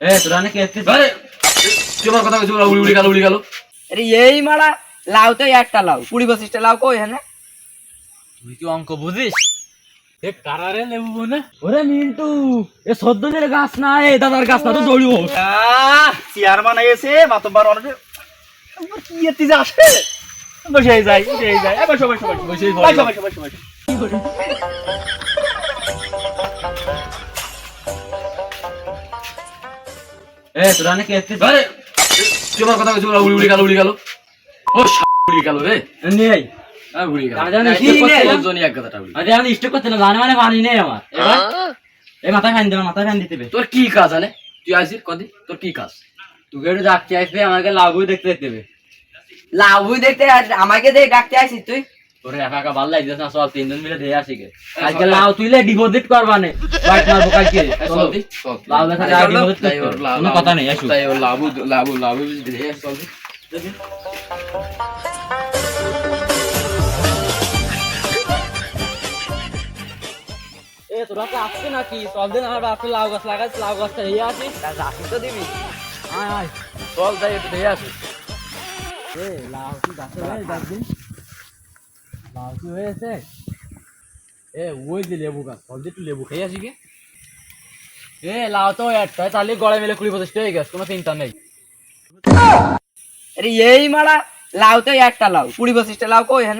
এ তোরা নাকি এসছিস আরে কি কথা কইছিস উড়ি উড়ি গেল উড়ি গেল। আরে এই মারা লাউ তো একটা লাউ। কুড়ি পঁচিশটা লাউ কই হ্যাঁ তুই কি অঙ্ক বুঝিস? এ কারারে লেবু না? ওরে মিন্টু এ সদ্যনের গাছ না এ দাদার গাছ না তো দৌড়িব চেয়ারম্যান এসে মাতব্বার অনেক কি এতে আসে? বসে যাই বসে যাই। বসো বসো বসো। বসেই বসো বসো বসো বসো। এ তোরা নাকি এসছিস আরে কি কথা কইছিস উড়ি উড়ি গেল উড়ি গেল। ও উড়ি গেল রে। নেই আ উড়ি গেল। জানি এক কি কথা নে? বলছনি এক কথাটা উড়ি। আরে আমি স্টক করতে না জানে মানে পানি নেই আমার। এবার? দেবে ফ্যান দিতে তোর কি কাজ আনে তুই আইছিস কদি তোর কি কাজ? তোকে একটু ডাকতে আসবে আমাকে লাভই দেখতে হবে দেখতে আমাকে দেখ ডাকতে আসিস তুই? তোরে একা একা ভালো লাগছে না সব তিনজন মিলে ধেয়ে আসি গে। আজকে লাউ তুইলে ডিপোজিট করবা নে। মারবো কালকে। লাউ দেখা যায় ডিপোজিট করতে। কোনো কথা নেই আসো তাই এ তোরা তো আসছে নাকি? সব দিন আমার বাপে লাউ গাছ লাগাইছ লাউ গাছটা ধেয়ে আসি। রাখি তো দিবি। আয় আয়। চল যাই একটু আসি। এ লাউ গাছে লাউ কি হয়েছে এ ওই যে লেবু গাছ যে একটু লেবু খেয়ে আসি গে। এ লাউ তো একটা তাহলে গড়ে মিলে কুড়ি পঁচিশটা হয়ে গেছে কোনো চিন্তা নেই। আরে এই মারা লাউ তো একটা লাউ কুড়ি পঁচিশটা লাউ কই হ্যাঁ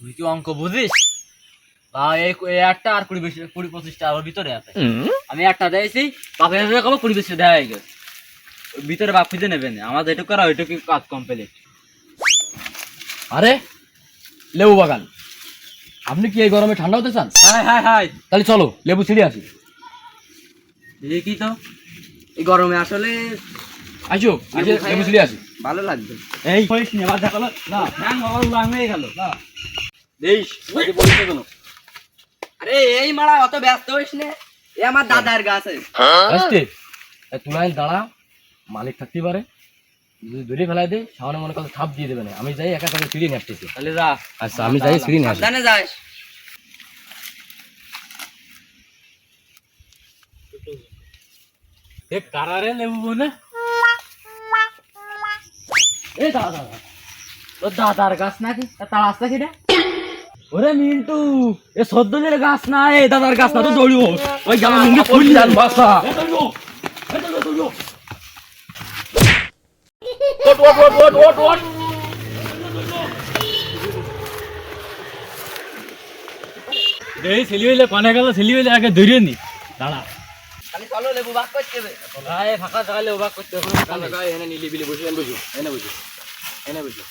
তুই কি অঙ্ক বুঝিস একটা আর কুড়ি কুড়ি পঁচিশটা ভিতরে আছে। আমি একটা দিয়েছি বাপের হাতে কবে কুড়ি বেশি দেওয়া হয়ে গেছে ভিতরে বাপ খুঁজে নেবেন আমার যেটুকু করা ওইটুকু কাজ কমপ্লিট আরে লেবু বাগান। আপনি কি এই গরমে ঠান্ডা হতে চান? Hi hi hi. তাহলে চলো লেবু ছিঁড়ে আসি। দেখি তো। এই গরমে আসলে আসো আসে লেবু ছিঁড়ে আসি। ভালো লাগবে। এই হইস নি আবার দেখাল না ফ্যান বাবা উড়ান হয়ে গেল। না। দেইস ওই কেন। আরে এই মারা অত ব্যস্ত হইস না। এ আমার দাদার গাছ। আছে আসতে তুই দাঁড়া মালিক থাকতে পারে। যদি ধরে ফেলাই দে সামনে মনে ছাপ দিয়ে দেবে না। আমি যাই একা নিয়ে আসতেছি। তাহলে যা। আচ্ছা আমি যাই নিয়ে আসি। যাস। এ কারারে লেবু না? এ দাদা দাদা। তোর দাদার গাছ নাকি? তার রাস্তা কিটা ওরে মিন্টু এ সদ্যনের গাছ না এ দাদার গাছ না তো দৌড়িব ওই গামা মুঙ্গি ফুল জান বাসা ওট ওট ওট ওট ওট এই ছেলি হইলে পানে গেল ছেলি হইলে আগে ধরিয়ে নি। দাঁড়া। খালি চলো লেবু ভাগ করতে হবে গায়ে ফাঁকা জাগালে ওবা করতে হবে কানে গায়ে এনে নিলি বিলি বসে এনে বসো এনে বসো এনে বসো।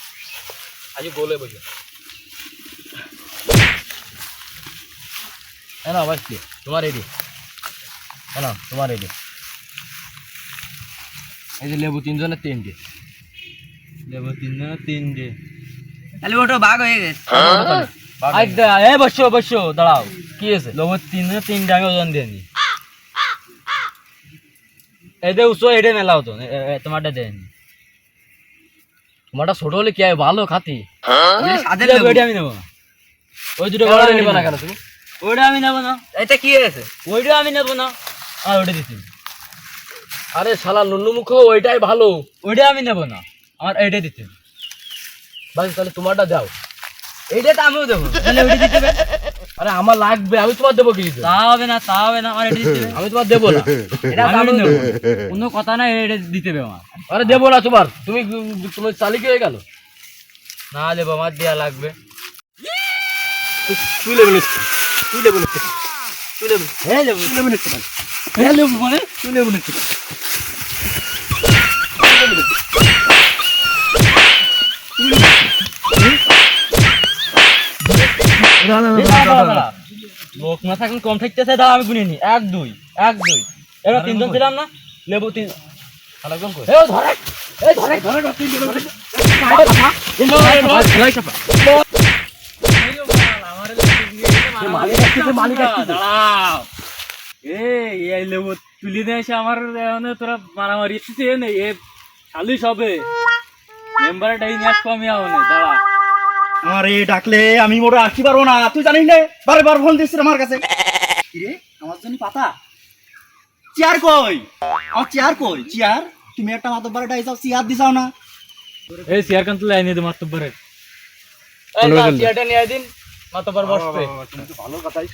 আজ গোলে বসো। এনা বাসছি তোমার রেডি এনা তোমার রেডি এই যে লেবু তিনজনের তিনটে। দেবো তিন তিন তাহলে ওটা ভাগ হয়ে গেছে। এ বসো বসো দাঁড়াও। কি আছে তিন জন তিন ডাঙে ওজন দিয়ে নি। এদে উসো এডে মেলা হতো এ- এ- তোমারটা দেন তোমারটা ছোট হলে কি হয়? ভালো খাতি ওইটা আমি নেব। না ওই দুটো বড় নিবা না কেন তুমি? ওইটা আমি নেব না। এটা কি হয়েছে? ওইটা আমি নেব না। আর ওইটা দিচ্ছি আরে শালা নুনু মুখ ওইটাই ভালো। ওইটা আমি নেব না। আমার এইটা দিচ্ছি বাস তাহলে তোমারটা দাও। এইটা তো আমিও দেবো। তাহলে ওইটা দিতে হবে। আরে আমার লাগবে আমি তোমার দেবো কি দিতে? তা হবে না তা হবে না আমার এটা দিতে আমি তোমার দেবো না। এটা আমি দেবো। কোনো কথা নাই এটা দিতে হবে আমার। আরে দেবো না তোমার। তুমি তোমার চালিক হয়ে গেল। না দেবো আমার দেওয়া লাগবে। তুই লেবু তুই লেবু তুই লেবু হ্যাঁ তুই লেবু নিচ্ছিস। হ্যাঁ দেবো মানে? তুই লেবু লোক না থাকুন কম থাকতেছে দাঁড়া আমি গুনিনি এক দুই এক দুই। এবার তিনজন ছিলাম না লেবু তিন তুলি দিয়ে এসে আমার এখানে তোরা মারামারি এ সালিশ হবে মেম্বারে ডাই নিয়ে আসব আমি দাঁড়া। আরে ডাকলে আমি মোটা আসতে পারব না? তুই জানিস না? বারে বার ফোন দিচ্ছিস আমার কাছে। কিরে আমার জন্য পাতা? চেয়ার কই? আমার চেয়ার কই? চেয়ার? তুমি একটা মাতব্বর ডাইছাও চেয়ার দিছাও না। এই চেয়ার কান তুলে আইনি দে মাতব্বরের এই না চেয়ারটা নিয়ে দিন মাতব্বর বসবে ভালো কথাই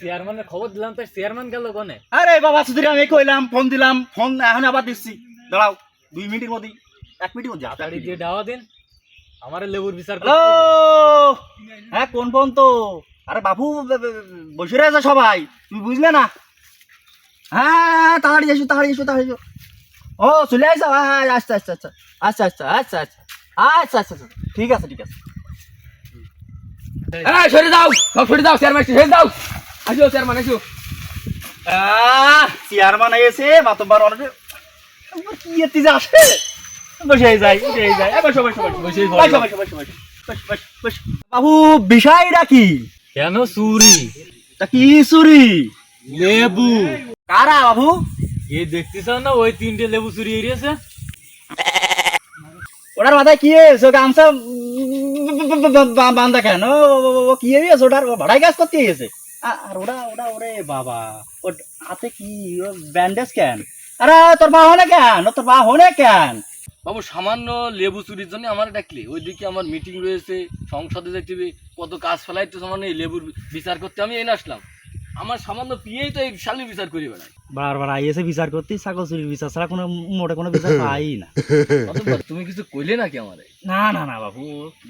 চেয়ারম্যানের খবর দিলাম তো চেয়ারম্যান গেল কোনে? আরে বাবা সুধীর আমি কইলাম ফোন দিলাম ফোন এখন আবার দিচ্ছি। দাঁড়াও দুই মিনিটের মধ্যে এক মিনিটের মধ্যে দিয়ে দিন। আমারে লেবুর বিচার হ্যালো হ্যাঁ কোন ফোন তো আরে বাবু বসে রয়েছে সবাই তুমি বুঝলে না হ্যাঁ তাড়াতাড়ি এসো তাড়াতাড়ি এসো তাড়াতাড়ি এসো ও চলে আসো হ্যাঁ আচ্ছা আচ্ছা আচ্ছা আচ্ছা আচ্ছা আচ্ছা আচ্ছা আচ্ছা আচ্ছা আচ্ছা ঠিক আছে ঠিক আছে এই সরে দাও সব সরে দাও চেয়ারম্যান সরে দাও আসো চেয়ারম্যান আসো চেয়ারম্যান এসে মাতব্বার অনেক কি এতে আসে বসে যাই বসো বসো বাবু বিষয়টা কি কেন চুরি? তা কি চুরি? লেবু। কারা বাবু? এ দেখতেছ না ওই তিনটে লেবু চুরি এরিয়েছে ওটার মাথায় কি হয়েছে? গামছা বান্ধা কেন? ও- কি হয়েছে ওটার ভাড়াই কাজ করতে গেছে? আর ওটা ওটা ওরে বাবা। ওর হাতে কি? ব্যান্ডেজ কেন? আরে তোর পা হনে কেন? তোর পা হনে কেন? বাবু সামান্য লেবু চুরির জন্য আমার ডাকলে। ওইদিকে আমার মিটিং রয়েছে সংসদে যেতে হবে কত কাজ ফেলাইতে সামান্য এই লেবুর বিচার করতে। আমি এনে আসলাম। আমার সামান্য পিয়েই তো এই শালির বিচার করি বেড়াই বারবার আইএসএ বিচার করতে ছাগল চুরির বিচার ছাড়া কোনো মোটে কোনো বিচার পাই না। তুমি কিছু কইলে নাকি আমারে? না না না বাবু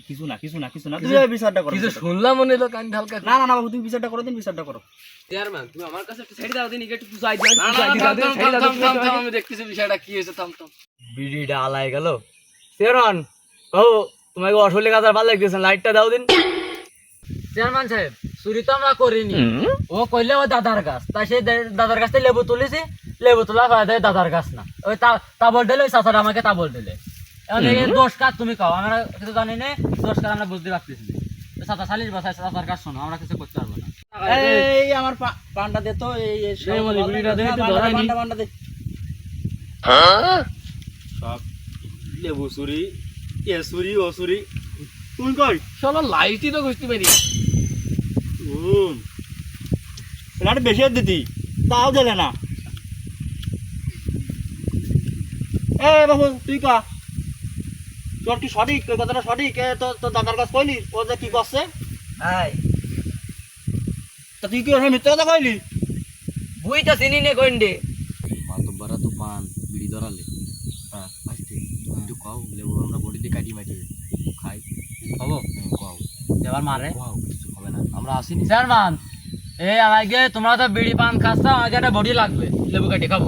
কিছু না কিছু না কিছু না। তুমি বিচারটা করো। কিছু শুনলাম মনে হলো কান ঢালকা। না না না বাবু তুমি বিচারটা করো দিন বিচারটা করো। চেয়ারম্যান তুমি আমার কাছে একটু ছেড়ে দাও দিন একটু পুষাই দিও না, না, থাম, থাম, থাম, থাম, থাম, থাম, আমি দেখতেছি বিষয়টা কি হয়েছে থাম থাম। বিড়িটা আলাই গেল। চেয়ারম্যান কহো তোমাকে অসলে কাজার ভালো লাগতেছে লাইটটা দাও দিন। চেয়ারম্যান সাহেব চুরি তো আমরা করিনি। ও কইলে ও দাদার গাছ। তাই সেই দাদার গাছ থেকে লেবু তুলেছি লেবু তোলা কয় দেয় দাদার গাছ না। ওই তাবল দিলে ওই চাচারা আমাকে তাবল দিলে দোষ কাজ তুমি কাও আমরা কিছু জানি না দোষ কাজ আমরা বুঝতে পারতেছি চাচা চালিশ বছর চাচার কাজ শোনো আমরা কিছু করতে পারব না। এই আমার পান্ডা দে তো এই পান্ডা। পান্ডা। সব লেবু চুরি এ চুরি ও চুরি। তুই কই? চলো লাইটই তো পারি বেশি দিতি তাও দিলে না। এ বাবু তুই কা? তোর কি সঠিক? তোর কথাটা সঠিক? এ তো তোর দাদার কাছে কইলি? ও যে কি করছে? হাই তা তুই কি ওর মিথ্যে কথা কইলি? বুই তো চিনি নে কইন্ডে মাতব্বারা তো পান বিড়ি ধরালে হ্যাঁ আসতে একটু খাও লেবু কাটি মাটি খাই হব হ্যাঁ, এবার মারে হবে না। আমরা আসিনি। চেয়ারম্যান এই আমাকে তোমরা তো বিড়ি পান খাচ্ছ আমাকে একটা বডি লাগবে। লেবু কেটে খাব।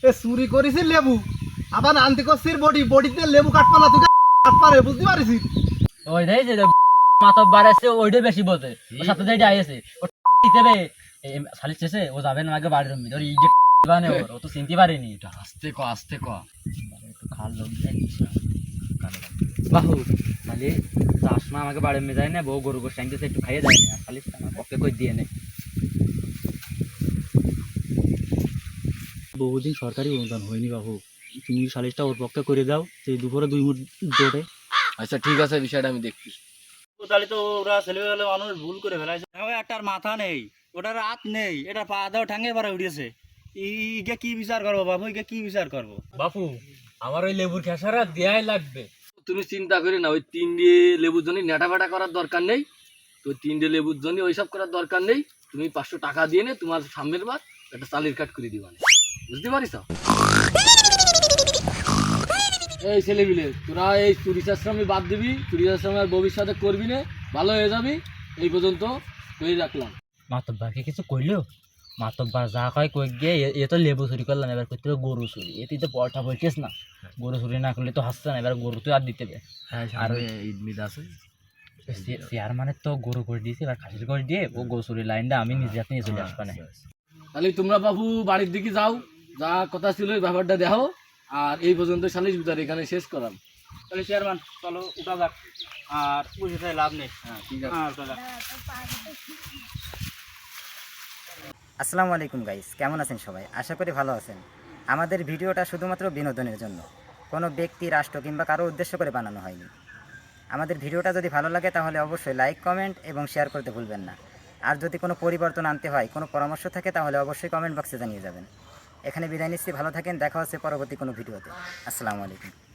এ চুরি করেছিস লেবু। আবার আনতে করছিস বডি। বডিতে লেবু কাটপা না তুই কাটপারে বুঝতে পারিস ওই দেই যে বাড়াচ্ছে ওইটাই বেশি বলতে ওর সাথে যেটা আইছে ও দিতেবে শালি ও যাবে না আগে বাড়ির ওর এই যে ও তো চিনতে পারেনি। আস্তে ক আস্তে ক। খাল লোক বাহু তাহলে মা আমাকে বাড়ির মেয়ে যায় না বউ গরু গোস টাইমতে একটু খাইয়ে যায় না খালি আমার পক্ষে কই দিয়ে নেই বহুদিন সরকারি অনুদান হয়নি বাবু তুমি সালিশটা ওর পক্ষে করে দাও সেই দুপুরে দুই মুঠ জোটে। আচ্ছা ঠিক আছে বিষয়টা আমি দেখছি। তাহলে তো ওরা ছেলেবেলে মানুষ ভুল করে ফেলাইছে। একটার মাথা নেই ওটার হাত নেই এটা পা দাও ঠাঙ্গে পারে উঠেছে ইগে কি বিচার করব বাবু? ইগে কি বিচার করব? বাপু আমার ওই লেবুর খেসারা দেয়াই লাগবে। তুমি চিন্তা করি না, ওই তিন দিয়ে লেবুর জন্য নেটা ফাটা করার দরকার নেই। তো তিনটে লেবুর জন্য ওইসব করার দরকার নেই। তুমি পাঁচশো টাকা দিয়ে নে, তোমার সামনের বার একটা চালির কাট করে দিবা বুঝতে পারিস? এই ছেলে মিলে তোরা এই চুরি চাশ্রমে বাদ দিবি চুরি চাশ্রমে আর ভবিষ্যতে করবি না, ভালো হয়ে যাবি। এই পর্যন্ত কই রাখলাম? মাতব্বারকে কিছু কইলো? মাতব্বার যা কয় কই গিয়ে এ- তো লেবু চুরি করলাম এবার করতে গরু চুরি। এতে তো পড়টা বলছিস না। গরু চুরি না করলে তো হাসছে না এবার গরু তো আর দিতে হবে। আর ওই ঈদ আছে। চেয়ার মানে তো গরু করে দিয়েছে এবার খাসির করে দিয়ে ও গরু চুরি লাইনটা আমি নিজে হাতে নিয়ে চলে আসবা না। তাহলে তোমরা বাবু বাড়ির দিকে যাও যা কথা ছিল ওই ব্যাপারটা দেখো আর এই পর্যন্ত সালিশ বিচার এখানে শেষ করাম। তাহলে চেয়ারম্যান চলো উঠা যাক। আর বুঝে তাই লাভ নেই। হ্যাঁ ঠিক আছে। হ্যাঁ আসসালামু আলাইকুম গাইস, কেমন আছেন সবাই? আশা করি ভালো আছেন। আমাদের ভিডিওটা শুধুমাত্র বিনোদনের জন্য। কোনো ব্যক্তি, রাষ্ট্র কিংবা কারও উদ্দেশ্য করে বানানো হয়নি। আমাদের ভিডিওটা যদি ভালো লাগে, তাহলে অবশ্যই লাইক, কমেন্ট এবং শেয়ার করতে ভুলবেন না। আর যদি কোনো পরিবর্তন আনতে হয়, কোনো পরামর্শ থাকে, তাহলে অবশ্যই কমেন্ট বক্সে জানিয়ে যাবেন। এখানে বিদায় নিচ্ছি, ভালো থাকেন, দেখা হচ্ছে পরবর্তী কোনো ভিডিওতে। আসসালামু আলাইকুম।